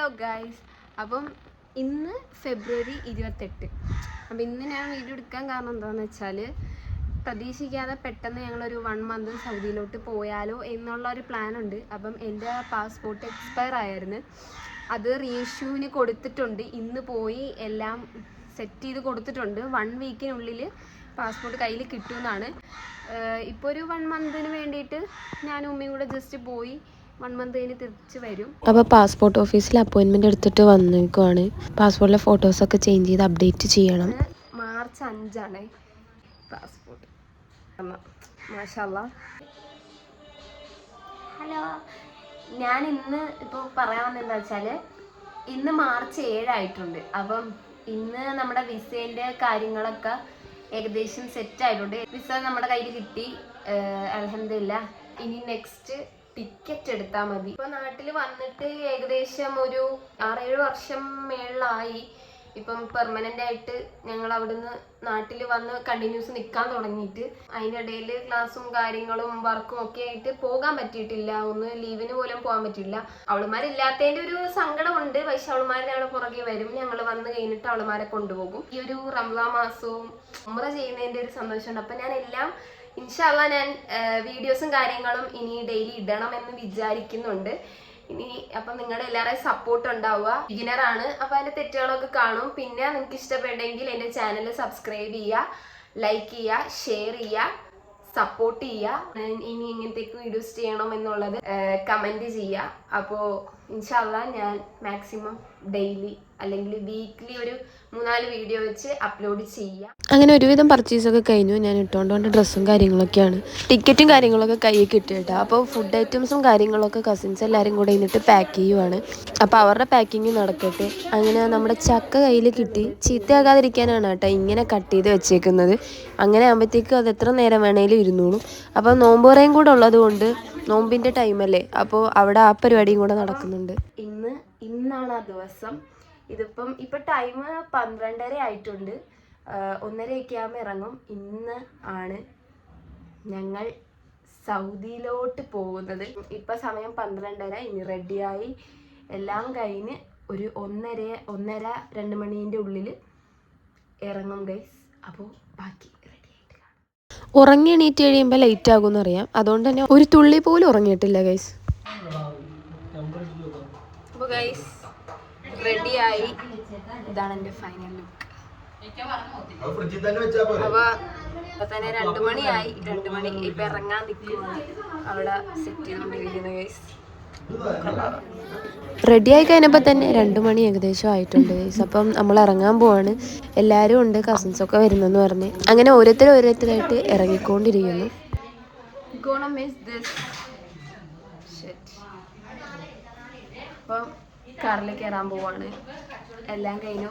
Hello guys അപ്പം ഇന്ന് ഫെബ്രുവരി ഇരുപത്തെട്ട്. അപ്പം ഇന്ന് ഞാൻ വീഡിയോ എടുക്കാൻ കാരണം എന്താണെന്ന് വെച്ചാൽ പ്രതീക്ഷിക്കാതെ പെട്ടെന്ന് ഞങ്ങളൊരു വൺ മന്ത് സൗദിയിലോട്ട് പോയാലോ എന്നുള്ള ഒരു പ്ലാൻ ഉണ്ട്. അപ്പം എന്റെ പാസ്പോർട്ട് എക്സ്പയർ ആയിരുന്നു. അത് റീഇഷ്യൂവിന് കൊടുത്തിട്ടുണ്ട്. ഇന്ന് പോയി എല്ലാം സെറ്റ് ചെയ്ത് കൊടുത്തിട്ടുണ്ട്. വൺ വീക്കിനുള്ളിൽ പാസ്പോർട്ട് കയ്യിൽ കിട്ടുമെന്നാണ്. ഇപ്പോൾ ഒരു വൺ മന്തിന് വേണ്ടിയിട്ട് ഞാൻ ഉമ്മയും കൂടെ ജസ്റ്റ് പോയി വൺ മന്ത് കഴിഞ്ഞ് തിരിച്ച് വരും. അപ്പോൾ പാസ്പോർട്ട് ഓഫീസിൽ അപ്പോയിന്റ്മെന്റ് എടുത്തിട്ട് വന്നേക്കുവാണ്. പാസ്പോർട്ടിലെ ഫോട്ടോസൊക്കെ ചേഞ്ച് ചെയ്ത് അപ്ഡേറ്റ് ചെയ്യണം. മാർച്ച് അഞ്ചാണ്. പാസ്പോർട്ട് മാഷല്ല. ഹലോ. ഞാൻ ഇന്ന് ഇപ്പോൾ പറയാൻ വന്നെന്താ വെച്ചാൽ ഇന്ന് മാർച്ച് ഏഴായിട്ടുണ്ട്. അപ്പം ഇന്ന് നമ്മുടെ വിസേന്റെ കാര്യങ്ങളൊക്കെ ഏകദേശം സെറ്റ് ആയിട്ടുണ്ട്. വിസ നമ്മുടെ കയ്യിൽ കിട്ടി. അലഹമില്ല ഇനി നെക്സ്റ്റ് ടിക്കറ്റ് എടുത്താൽ മതി. ഇപ്പൊ നാട്ടിൽ വന്നിട്ട് ഏകദേശം ഒരു ആറേഴ് വർഷം മേളിലായി. ഇപ്പം പെർമനന്റ് ആയിട്ട് ഞങ്ങൾ അവിടുന്ന് നാട്ടിൽ വന്ന് കണ്ടിന്യൂസ് നിൽക്കാൻ തുടങ്ങിയിട്ട്. അതിനിടയിൽ ക്ലാസ്സും കാര്യങ്ങളും വർക്കും ഒക്കെ ആയിട്ട് പോകാൻ പറ്റിയിട്ടില്ല. ഒന്ന് ലീവിന് പോലും പോകാൻ പറ്റില്ല അവളുമാരില്ലാത്തതിന്റെ ഒരു സങ്കടമുണ്ട്. പക്ഷെ ഞങ്ങൾ പുറകെ വരും. ഞങ്ങൾ വന്ന് കഴിഞ്ഞിട്ട് അവളുമാരെ കൊണ്ടുപോകും. ഈ ഒരു റംലാ മാസവും ഉമ്ര ചെയ്യുന്നതിന്റെ ഒരു സന്തോഷമുണ്ട്. അപ്പൊ ഞാൻ എല്ലാം ഇൻഷാല്ല ഞാൻ വീഡിയോസും കാര്യങ്ങളും ഇനി ഡെയിലി ഇടണം എന്ന് വിചാരിക്കുന്നുണ്ട്. ഇനി അപ്പം നിങ്ങളുടെ എല്ലാവരുടെയും സപ്പോർട്ട് ഉണ്ടാവുക. ബിഗിനർ ആണ്. അപ്പൊ അതിന്റെ തെറ്റുകളൊക്കെ കാണും. പിന്നെ നിങ്ങൾക്ക് ഇഷ്ടപ്പെട്ടെങ്കിൽ എന്റെ ചാനൽ സബ്സ്ക്രൈബ് ചെയ്യുക ലൈക്ക് ചെയ്യുക ഷെയർ ചെയ്യുക സപ്പോർട്ട് ചെയ്യുക. ഇനി ഇങ്ങനത്തേക്ക് വീഡിയോസ് ചെയ്യണം എന്നുള്ളത് കമന്റ് ചെയ്യുക. അപ്പോൾ ഇൻഷാല്ല ഞാൻ മാക്സിമം ഡെയിലി അല്ലെങ്കിൽ വീക്ക്ലി ഒരു മൂന്നാൽ വീഡിയോ വെച്ച് അപ്ലോഡ് ചെയ്യാം. അങ്ങനെ ഒരുവിധം പർച്ചേസൊക്കെ കഴിഞ്ഞു. ഞാൻ ഇട്ടുകൊണ്ട് വന്ന ഡ്രസ്സും കാര്യങ്ങളൊക്കെയാണ്. ടിക്കറ്റും കാര്യങ്ങളൊക്കെ കയ്യിൽ കിട്ടിയിട്ടാ അപ്പോൾ ഫുഡ് ഐറ്റംസും കാര്യങ്ങളൊക്കെ കസിൻസ് എല്ലാവരും കൂടെ ഇന്നിട്ട് പാക്ക് ചെയ്യുവാണ്. അപ്പോൾ അവരുടെ പാക്കിങ് നടക്കട്ടെ. അങ്ങനെ നമ്മുടെ ചക്ക കയ്യിൽ കിട്ടി. ചീത്തയാകാതിരിക്കാനാണ് കേട്ടോ ഇങ്ങനെ കട്ട് ചെയ്ത് വെച്ചേക്കുന്നത്. അങ്ങനെ ആകുമ്പോഴത്തേക്കും അത് എത്ര നേരം വേണേലും ഇരുന്നോളും. അപ്പോൾ നോമ്പോറയും കൂടെ ഉള്ളതുകൊണ്ട് നോമ്പിന്റെ ടൈമല്ലേ അപ്പോൾ അവിടെ ആ പരിപാടിയും കൂടെ നടക്കുന്നുണ്ട്. ഇന്ന് ഇന്നാണ് ആ ദിവസം. ഇതിപ്പം ഇപ്പൊ ടൈം പന്ത്രണ്ടര ആയിട്ടുണ്ട്. ഒന്നരയൊക്കെ ആകുമ്പോൾ ഇറങ്ങും. ഇന്ന് ആണ് ഞങ്ങൾ സൗദിയിലോട്ട് പോകുന്നത്. ഇപ്പൊ സമയം പന്ത്രണ്ടര. ഇനി റെഡിയായി എല്ലാം കഴിഞ്ഞ് ഒരു ഒന്നര ഒന്നര രണ്ട് മണീന്റെ ഉള്ളിൽ ഇറങ്ങും ഗൈസ് അപ്പോൾ ബാക്കി ഉറങ്ങി എണീറ്റ് കഴിയുമ്പോൾ ലേറ്റ് ആകുമെന്ന് അറിയാം. അതുകൊണ്ട് തന്നെ ഒരു തുള്ളി പോലും ഉറങ്ങിയിട്ടില്ല ഗൈസ് അപ്പോൾ ഗൈസ് റെഡിയായി. ഇതാണ് എന്റെ ഫൈനൽ ലുക്ക്. അപ്പൊ തന്നെ രണ്ടു മണിയായി. രണ്ടു മണി ഇപ്പൊ ഇറങ്ങാൻ നിൽക്കുന്നു അവിടെ സെറ്റ് ചെയ്തോണ്ടിരിക്കുന്ന ഗൈസ് റെഡി ആയി കഴിഞ്ഞപ്പോൾ തന്നെ രണ്ട് മണി ഏകദേശം ആയിട്ടുണ്ട് അപ്പം നമ്മൾ ഇറങ്ങാൻ പോവാണ്. എല്ലാവരും ഉണ്ട് കസിൻസ് ഒക്കെ വരുന്നെന്ന് പറഞ്ഞ്. അങ്ങനെ ഓരോരുത്തർ ഓരോരുത്തരായിട്ട് ഇറങ്ങിക്കൊണ്ടിരിക്കുന്നു. അപ്പം കാറിൽ കയറാൻ പോവാണ്. എല്ലാം കഴിഞ്ഞു.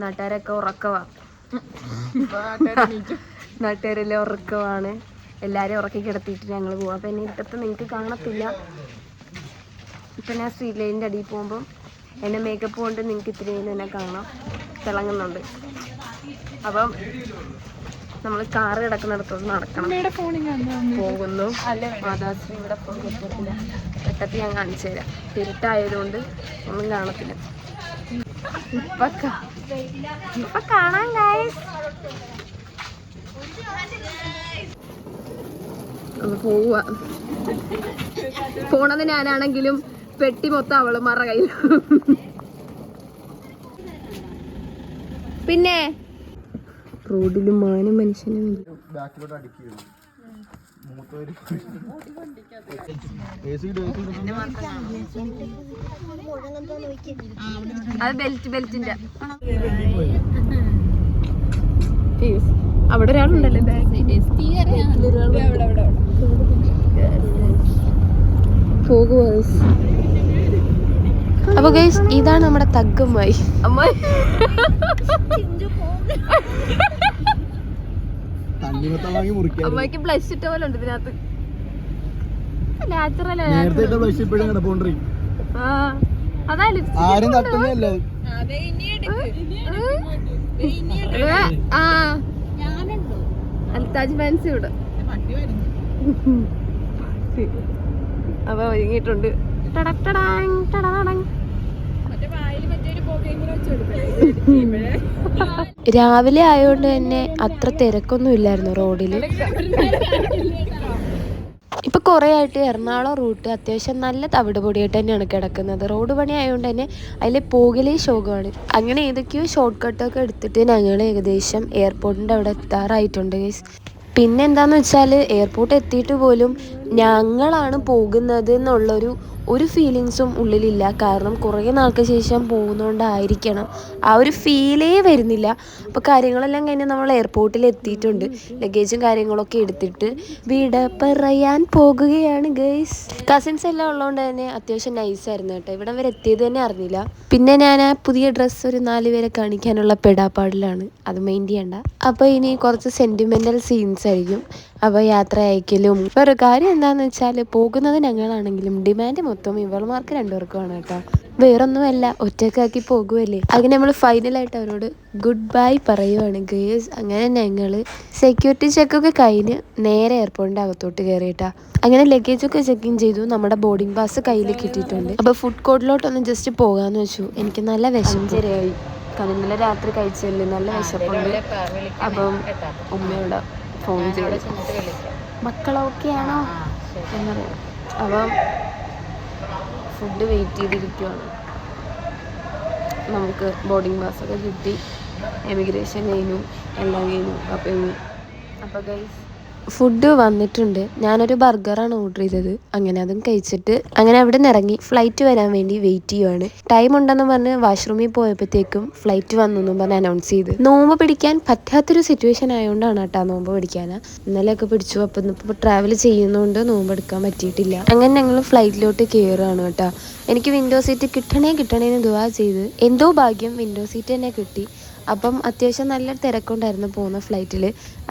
നാട്ടുകാരൊക്കെ ഉറക്കവാ. നാട്ടുകാരെല്ലാം ഉറക്കവാണ്. എല്ലാവരും ഉറക്കി കിടത്തിയിട്ട് ഞങ്ങൾ പോവാം. അപ്പം എന്നെ ഇട്ടത്ത് നിങ്ങൾക്ക് കാണത്തില്ല. ഇപ്പം ഞാൻ സ്ട്രീറ്റ് ലൈനിന്റെ അടിയിൽ പോകുമ്പം എന്റെ മേക്കപ്പ് കൊണ്ട് നിങ്ങൾക്ക് ഇത്രയും എന്നെ കാണാം. തിളങ്ങുന്നുണ്ട്. അപ്പം നമ്മൾ കാറ് കിടക്കുന്നിടത്തോട് നടക്കണം. പോകുന്നു. മാതാശ്രീ ഇവിടെ പോകാൻ പെട്ടത്ത് ഞാൻ കാണിച്ചു തരാം. ഇരുട്ടായതുകൊണ്ട് ഒന്നും കാണത്തില്ല. ഇപ്പൊ കാണാൻ ഗായ്സ് പോണത് ഞാനാണെങ്കിലും പെട്ടി മൊത്തം അവളുമാരുടെ കയ്യിൽ പിന്നെ? റോഡിലും മാനും മനുഷ്യനും ബാക്കിലോട്ട് അടിക്കുകയുള്ളൂ അത് ബെൽറ്റ് ബെൽറ്റിന്റെ അവിടെ ഒരാളുണ്ടല്ലേ? അപ്പൊ ഗൈസ് ഇതാണ് നമ്മുടെ തഗ്ഗമ്മായി അമ്മ. അമ്മയ്ക്ക് ബ്ലഷ് ഇട്ട പോലെ ഉണ്ട് ഇതിനകത്ത്. നാച്ചുറൽ നേരത്തെ ഇട്ട ബ്ലഷ് ഇപ്പോഴും ആരും തട്ടുന്നല്ല ആ അൽത്താജ് ഫാൻസി ഇവിടെ. അപ്പൊ ഒരുങ്ങിയിട്ടുണ്ട്. ടടടടാങ്, ടടടടങ്. രാവിലെ ആയതുകൊണ്ട് തന്നെ അത്ര തിരക്കൊന്നും ഇല്ലായിരുന്നു റോഡിൽ ഇപ്പൊ കുറേ ആയിട്ട് എറണാകുളം റൂട്ട് അത്യാവശ്യം നല്ല തവിട് പൊടിയായിട്ട് തന്നെയാണ് കിടക്കുന്നത്. റോഡ് പണി ആയതുകൊണ്ട് തന്നെ അതിൽ പോകലേ ശോകമാണ്. അങ്ങനെ ഏതൊക്കെയോ ഷോർട്ട് കട്ടൊക്കെ എടുത്തിട്ട് ഞങ്ങൾ ഏകദേശം എയർപോർട്ടിന്റെ അവിടെ എത്താറായിട്ടുണ്ട്. പിന്നെ എന്താന്ന് വെച്ചാൽ എയർപോർട്ട് എത്തിയിട്ട് പോലും ഞങ്ങളാണ് പോകുന്നത് എന്നുള്ളൊരു ഒരു ഫീലിങ്സും ഉള്ളിലില്ല. കാരണം കുറേ നാൾക്ക് ശേഷം പോകുന്നതുകൊണ്ടായിരിക്കണം ആ ഒരു ഫീലേ വരുന്നില്ല. അപ്പോൾ കാര്യങ്ങളെല്ലാം കഴിഞ്ഞ് നമ്മൾ എയർപോർട്ടിൽ എത്തിയിട്ടുണ്ട്. ലഗേജും കാര്യങ്ങളൊക്കെ എടുത്തിട്ട് വീട് പറയാൻ പോകുകയാണ് ഗൈസ് കസിൻസ് എല്ലാം ഉള്ളതുകൊണ്ട് തന്നെ അത്യാവശ്യം നൈസായിരുന്നു കേട്ടോ. ഇവിടെ വരെ എത്തിയത് തന്നെ അറിഞ്ഞില്ല. പിന്നെ ഞാൻ ആ പുതിയ ഡ്രസ്സ് ഒരു നാല് പേരെ കാണിക്കാനുള്ള പെടാപ്പാടിലാണ്. അത് മെയിൻ ചെയ്യണ്ട. അപ്പോൾ ഇനി കുറച്ച് സെന്റിമെന്റൽ സീൻസ് ആയിരിക്കും. അപ്പോൾ യാത്ര അയക്കലും വേറെ കാര്യം എന്താണെന്ന് വെച്ചാൽ പോകുന്നത് ഞങ്ങളാണെങ്കിലും ഡിമാൻഡ് മൊത്തം ഇവൾമാർക്ക് രണ്ടുപേർക്കുമാണ് കേട്ടോ. വേറൊന്നുമല്ല ഒറ്റക്കാക്കി പോകുമല്ലേ അങ്ങനെ നമ്മൾ ഫൈനലായിട്ട് അവരോട് ഗുഡ് ബൈ പറയുവാണ്. ഗേഴ്സ് അങ്ങനെ ഞങ്ങൾ സെക്യൂരിറ്റി ചെക്കൊക്കെ കഴിഞ്ഞ് നേരെ എയർപോർട്ടിന്റെ അകത്തോട്ട് കയറിയിട്ടാ അങ്ങനെ ലഗേജൊക്കെ ഇൻ ചെയ്തു. നമ്മുടെ ബോർഡിംഗ് പാസ് കയ്യിൽ കിട്ടിയിട്ടുണ്ട്. അപ്പോൾ ഫുഡ് കോർട്ടിലോട്ടൊന്ന് ജസ്റ്റ് പോകാമെന്ന് വെച്ചു. എനിക്ക് നല്ല വിശഞ്ചരയായി കാരണം ഇന്നലെ രാത്രി കഴിച്ചല്ലേ? നല്ല വിശപ്പുണ്ട്. അപ്പം ഉമ്മയോട് ഫോൺ ചെയ്തു. മക്കളൊക്കെയാണോ? എന്നറിയാം അപ്പം ഫുഡ് വെയിറ്റ് ചെയ്തിരിക്കുവാണ്. നമുക്ക് ബോർഡിംഗ് പാസ്സൊക്കെ കിട്ടി. എമിഗ്രേഷൻ കഴിഞ്ഞു എല്ലാം കഴിഞ്ഞു. അപ്പം അപ്പോൾ ഗൈസ് ഫുഡ് വന്നിട്ടുണ്ട്. ഞാനൊരു ബർഗറാണ് ഓർഡർ ചെയ്തത്. അങ്ങനെ അതും കഴിച്ചിട്ട് അങ്ങനെ അവിടെ നിന്ന് ഇറങ്ങി ഫ്ലൈറ്റ് വരാൻ വേണ്ടി വെയിറ്റ് ചെയ്യുവാണ്. ടൈം ഉണ്ടെന്ന് പറഞ്ഞ് വാഷ്റൂമിൽ പോയപ്പോഴത്തേക്കും ഫ്ലൈറ്റ് വന്നു എന്നും പറഞ്ഞ് അനൗൺസ് ചെയ്ത്. നോമ്പ് പിടിക്കാൻ പറ്റാത്തൊരു സിറ്റുവേഷൻ ആയതുകൊണ്ടാണ് കേട്ടോ നോമ്പ് പിടിക്കാൻ ഇന്നലെയൊക്കെ പിടിച്ചു. അപ്പം ഇപ്പോൾ ട്രാവൽ ചെയ്യുന്നതുകൊണ്ട് നോമ്പ് എടുക്കാൻ പറ്റിയിട്ടില്ല. അങ്ങനെ ഞങ്ങൾ ഫ്ലൈറ്റിലോട്ട് കയറുകയാണ് കേട്ടോ. എനിക്ക് വിൻഡോ സീറ്റ് കിട്ടണേ കിട്ടണേന്ന് ദുവാ ചെയ്ത്. എന്തോ ഭാഗ്യം വിൻഡോ സീറ്റ് തന്നെ കിട്ടി. അപ്പം അത്യാവശ്യം നല്ല തിരക്കുണ്ടായിരുന്നു പോകുന്ന ഫ്ലൈറ്റിൽ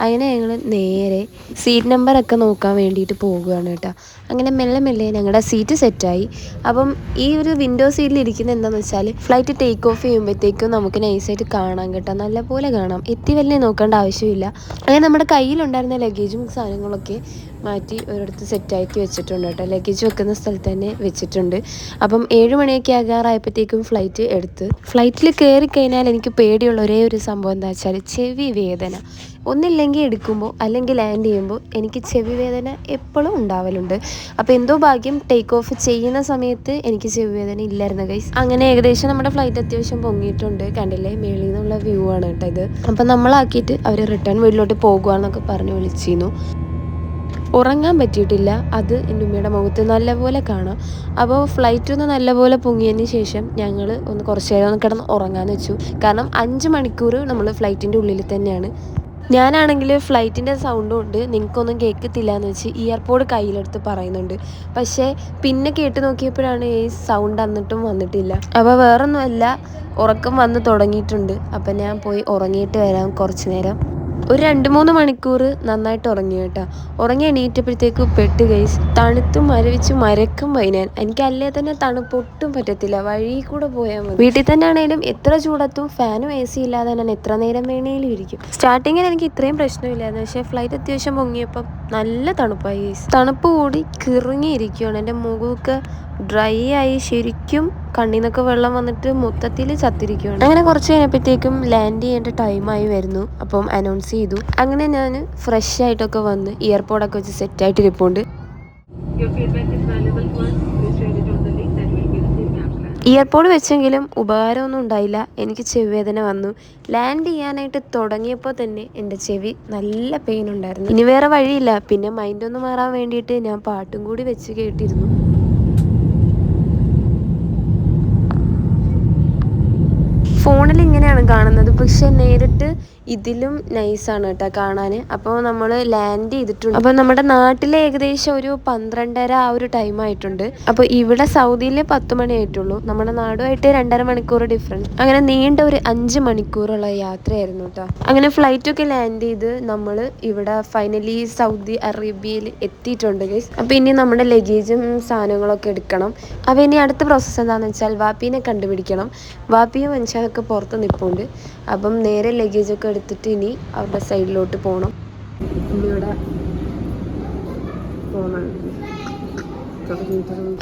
അങ്ങനെ ഞങ്ങൾ നേരെ സീറ്റ് നമ്പറൊക്കെ നോക്കാൻ വേണ്ടിയിട്ട് പോകുകയാണ് കേട്ടോ. അങ്ങനെ മെല്ലെ മെല്ലെ ഞങ്ങളുടെ സീറ്റ് സെറ്റായി അപ്പം ഈ ഒരു വിൻഡോ സീറ്റിൽ ഇരിക്കുന്ന എന്താണെന്ന് വെച്ചാൽ ഫ്ലൈറ്റ് ടേക്ക് ഓഫ് ചെയ്യുമ്പോഴത്തേക്കും നമുക്ക് നൈസായിട്ട് കാണാം കേട്ടോ. നല്ലപോലെ കാണാം. എത്തി വലിയ നോക്കേണ്ട ആവശ്യമില്ല. അങ്ങനെ നമ്മുടെ കയ്യിലുണ്ടായിരുന്ന ലഗേജും സാധനങ്ങളൊക്കെ മാറ്റി ഒരിടത്ത് സെറ്റാക്കി വെച്ചിട്ടുണ്ട് കേട്ടോ. ലഗേജ് വെക്കുന്ന സ്ഥലത്ത് തന്നെ വെച്ചിട്ടുണ്ട്. അപ്പം ഏഴ് മണിയൊക്കെ ആകാറായപ്പോഴത്തേക്കും ഫ്ലൈറ്റ് എടുത്ത്. ഫ്ലൈറ്റിൽ കയറി കഴിഞ്ഞാൽ എനിക്ക് പേടിയുള്ള ഒരേ ഒരു സംഭവം എന്താ വെച്ചാൽ ചെവി വേദന. ഒന്നില്ലെങ്കിൽ എടുക്കുമ്പോൾ അല്ലെങ്കിൽ ലാൻഡ് ചെയ്യുമ്പോൾ എനിക്ക് ചെവി വേദന എപ്പോഴും ഉണ്ടാവലുണ്ട്. അപ്പോൾ എന്തോ ഭാഗ്യം ടേക്ക് ഓഫ് ചെയ്യുന്ന സമയത്ത് എനിക്ക് ചെവി വേദന ഇല്ലായിരുന്നു ഗൈസ് അങ്ങനെ ഏകദേശം നമ്മുടെ ഫ്ലൈറ്റ് അത്യാവശ്യം പൊങ്ങിയിട്ടുണ്ട്. കണ്ടില്ലേ? മേളിൽ നിന്നുള്ള വ്യൂ ആണ് കേട്ടോ ഇത്. അപ്പം നമ്മളാക്കിയിട്ട് അവർ റിട്ടേൺ വീട്ടിലോട്ട് പോകുകയെന്നൊക്കെ പറഞ്ഞ് വിളിച്ചിരുന്നു. ഉറങ്ങാൻ പറ്റിയിട്ടില്ല. അത് എന്റെ ഉമ്മയുടെ മുഖത്ത് നല്ലപോലെ കാണാം. അപ്പോൾ ഫ്ലൈറ്റ് ഒന്ന് നല്ലപോലെ പൊങ്ങിയതിന് ശേഷം ഞങ്ങൾ ഒന്ന് കുറച്ച് നേരം ഒന്ന് കിടന്ന് ഉറങ്ങാന്ന് വെച്ചു. കാരണം അഞ്ച് മണിക്കൂർ നമ്മൾ ഫ്ലൈറ്റിന്റെ ഉള്ളിൽ തന്നെയാണ്. ഞാനാണെങ്കിൽ ഫ്ലൈറ്റിന്റെ സൗണ്ടും ഉണ്ട് നിങ്ങൾക്കൊന്നും കേൾക്കത്തില്ല എന്ന് വെച്ച് ഇയർപോഡ് കയ്യിലെടുത്ത് പറയുന്നുണ്ട്. പക്ഷേ പിന്നെ കേട്ട് നോക്കിയപ്പോഴാണ് ഈ സൗണ്ട് അന്നിട്ടും വന്നിട്ടില്ല. അപ്പോൾ വേറൊന്നുമല്ല ഉറക്കം വന്ന് തുടങ്ങിയിട്ടുണ്ട്. അപ്പം ഞാൻ പോയി ഉറങ്ങിയിട്ട് വരാം കുറച്ച് നേരം. ഒരു രണ്ട് മൂന്ന് മണിക്കൂർ നന്നായിട്ട് ഉറങ്ങി കേട്ടോ. ഉറങ്ങി എണീറ്റപ്പോഴത്തേക്ക് പെട്ട് ഗൈസ് തണുത്തും മരവിച്ച് മരക്കും വൈനാൻ. എനിക്ക് അല്ലേ തന്നെ തണുപ്പ് ഒട്ടും പറ്റത്തില്ല. വഴി കൂടെ പോയാൽ മതി. വീട്ടിൽ തന്നെ ആണെങ്കിലും എത്ര ചൂടത്തും ഫാനും എ സി ഇല്ലാതെ ഞാൻ എത്ര നേരം വേണേലും ഇരിക്കും. സ്റ്റാർട്ടിങ്ങിൽ എനിക്ക് ഇത്രയും പ്രശ്നമില്ലായിരുന്നു പക്ഷേ ഫ്ലൈറ്റ് അത്യാവശ്യം പൊങ്ങിയപ്പം നല്ല തണുപ്പായി ഗൈസ് തണുപ്പ് കൂടി കിറങ്ങിയിരിക്കുകയാണ് എന്റെ മുഖമൊക്കെ ഡ്രൈ ആയി ശരിക്കും കണ്ണിൽ നിന്നൊക്കെ വെള്ളം വന്നിട്ട് മൊത്തത്തിൽ ചത്തിരിക്കുകയാണ് അങ്ങനെ കുറച്ച് കഴിഞ്ഞപ്പോഴത്തേക്കും ലാൻഡ് ചെയ്യേണ്ട ടൈമായി വരുന്നു. അപ്പം അനൗൺസ് ചെയ്തു. അങ്ങനെ ഞാൻ ഫ്രഷ് ആയിട്ടൊക്കെ വന്ന് ഇയർപോഡൊക്കെ വെച്ച് സെറ്റായിട്ട് ഇരിപ്പുണ്ട്. ഇയർപോഡ് വെച്ചെങ്കിലും ഉപകാരമൊന്നും ഉണ്ടായില്ല. എനിക്ക് ചെവി വേദന വന്നു. ലാൻഡ് ചെയ്യാനായിട്ട് തുടങ്ങിയപ്പോൾ തന്നെ എന്റെ ചെവി നല്ല പെയിൻ ഉണ്ടായിരുന്നു. ഇനി വേറെ വഴിയില്ല. പിന്നെ മൈൻഡ് ഒന്ന് മാറാൻ വേണ്ടിയിട്ട് ഞാൻ പാട്ടും കൂടി വെച്ച് കേട്ടിരുന്നു. ഫോണിൽ ഇങ്ങനെയാണ് കാണുന്നത്. പക്ഷെ നേരിട്ട് ഇതിലും നൈസാണ് കേട്ടോ കാണാൻ അപ്പോൾ നമ്മൾ ലാൻഡ് ചെയ്തിട്ടുണ്ട്. അപ്പോൾ നമ്മുടെ നാട്ടിൽ ഏകദേശം ഒരു പന്ത്രണ്ടര ആ ഒരു ടൈം ആയിട്ടുണ്ട്. അപ്പോൾ ഇവിടെ സൗദിയിൽ പത്ത് മണി ആയിട്ടുള്ളൂ. നമ്മുടെ നാടുമായിട്ട് രണ്ടര മണിക്കൂർ ഡിഫറൻസ് അങ്ങനെ നീണ്ട ഒരു അഞ്ച് മണിക്കൂറുള്ള യാത്രയായിരുന്നു കേട്ടോ അങ്ങനെ ഫ്ലൈറ്റൊക്കെ ലാൻഡ് ചെയ്ത് നമ്മൾ ഇവിടെ ഫൈനലി സൗദി അറേബ്യയിൽ എത്തിയിട്ടുണ്ട് ഗൈസ് അപ്പോൾ ഇനി നമ്മുടെ ലഗേജും സാധനങ്ങളൊക്കെ എടുക്കണം. അപ്പോൾ ഇനി അടുത്ത പ്രോസസ്സ് എന്താണെന്ന് വെച്ചാൽ വാപ്പീനെ കണ്ടുപിടിക്കണം. വാപ്പിയും മനുഷ്യനൊക്കെ പുറത്ത് നിൽപ്പുണ്ട് അപ്പം നേരെ ലഗേജൊക്കെ എടുത്തിട്ട് ഇനി അവരുടെ സൈഡിലോട്ട് പോകണം ഇവിടെ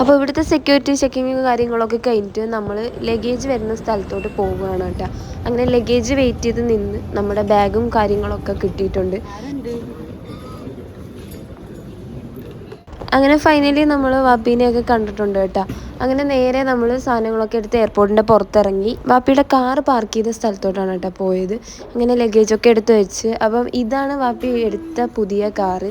അപ്പോൾ ഇവിടുത്തെ സെക്യൂരിറ്റി ചെക്കിങ് കാര്യങ്ങളൊക്കെ കഴിഞ്ഞിട്ട് നമ്മൾ ലഗേജ് വരുന്ന സ്ഥലത്തോട്ട് പോവുകയാണ് കേട്ടോ. അങ്ങനെ ലഗേജ് വെയിറ്റ് ചെയ്ത് നിന്ന് നമ്മുടെ ബാഗും കാര്യങ്ങളൊക്കെ കിട്ടിയിട്ടുണ്ട്. അങ്ങനെ ഫൈനലി നമ്മൾ വാപ്പീനെയൊക്കെ കണ്ടിട്ടുണ്ട് കേട്ടോ. അങ്ങനെ നേരെ നമ്മൾ സാധനങ്ങളൊക്കെ എടുത്ത് എയർപോർട്ടിന്റെ പുറത്തിറങ്ങി. വാപ്പിയുടെ കാർ പാർക്ക് ചെയ്ത സ്ഥലത്തോട്ടാണ് കേട്ടോ പോയത്. അങ്ങനെ ലഗേജൊക്കെ എടുത്ത് വെച്ച്. അപ്പം ഇതാണ് വാപ്പി എടുത്ത പുതിയ കാറ്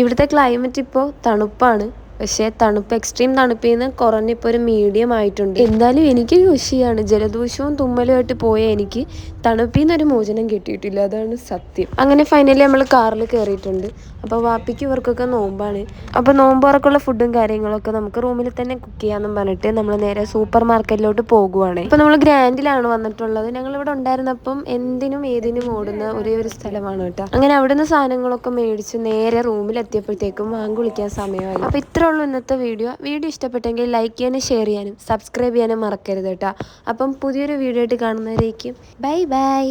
ഇവിടുത്തെ ക്ലൈമറ്റ് ഇപ്പോൾ തണുപ്പാണ്. പക്ഷേ തണുപ്പ് എക്സ്ട്രീം തണുപ്പിൽ നിന്ന് കുറഞ്ഞിപ്പോൾ ഒരു മീഡിയം ആയിട്ടുണ്ട്. എന്തായാലും എനിക്ക് ഖുഷിയാണ് ജലദോഷവും തുമ്മലുമായിട്ട് പോയ എനിക്ക് തണുപ്പിൽ ഒരു മോചനം കിട്ടിയിട്ടില്ല. അതാണ് സത്യം. അങ്ങനെ ഫൈനലി നമ്മൾ കാറിൽ കയറിയിട്ടുണ്ട് അപ്പോൾ വാപ്പിക്ക് ഇവർക്കൊക്കെ നോമ്പാണ്. അപ്പോൾ നോമ്പുറക്കുള്ള ഫുഡും കാര്യങ്ങളൊക്കെ നമുക്ക് റൂമിൽ തന്നെ കുക്ക് ചെയ്യാമെന്നും പറഞ്ഞിട്ട് നമ്മൾ നേരെ സൂപ്പർ മാർക്കറ്റിലോട്ട് പോകുവാണ്. ഇപ്പോൾ നമ്മൾ ഗ്രാൻഡിലാണ് വന്നിട്ടുള്ളത്. ഞങ്ങൾ ഇവിടെ ഉണ്ടായിരുന്നപ്പം എന്തിനും ഏതിനും ഓടുന്ന ഒരേ ഒരു സ്ഥലമാണ് കേട്ടോ. അങ്ങനെ അവിടുന്ന് സാധനങ്ങളൊക്കെ മേടിച്ച് നേരെ റൂമിൽ എത്തിയപ്പോഴത്തേക്കും വാങ്ങി കുളിക്കാൻ സമയമായി. അപ്പോൾ ഇത്രേ ഉള്ളൂ ഇന്നത്തെ വീഡിയോ. വീഡിയോ ഇഷ്ടപ്പെട്ടെങ്കിൽ ലൈക്ക് ചെയ്യാനും ഷെയർ ചെയ്യാനും സബ്സ്ക്രൈബ് ചെയ്യാനും മറക്കരുത് കേട്ടോ. അപ്പം പുതിയൊരു വീഡിയോ ആയിട്ട് കാണുന്നവരേക്കും. Bye bye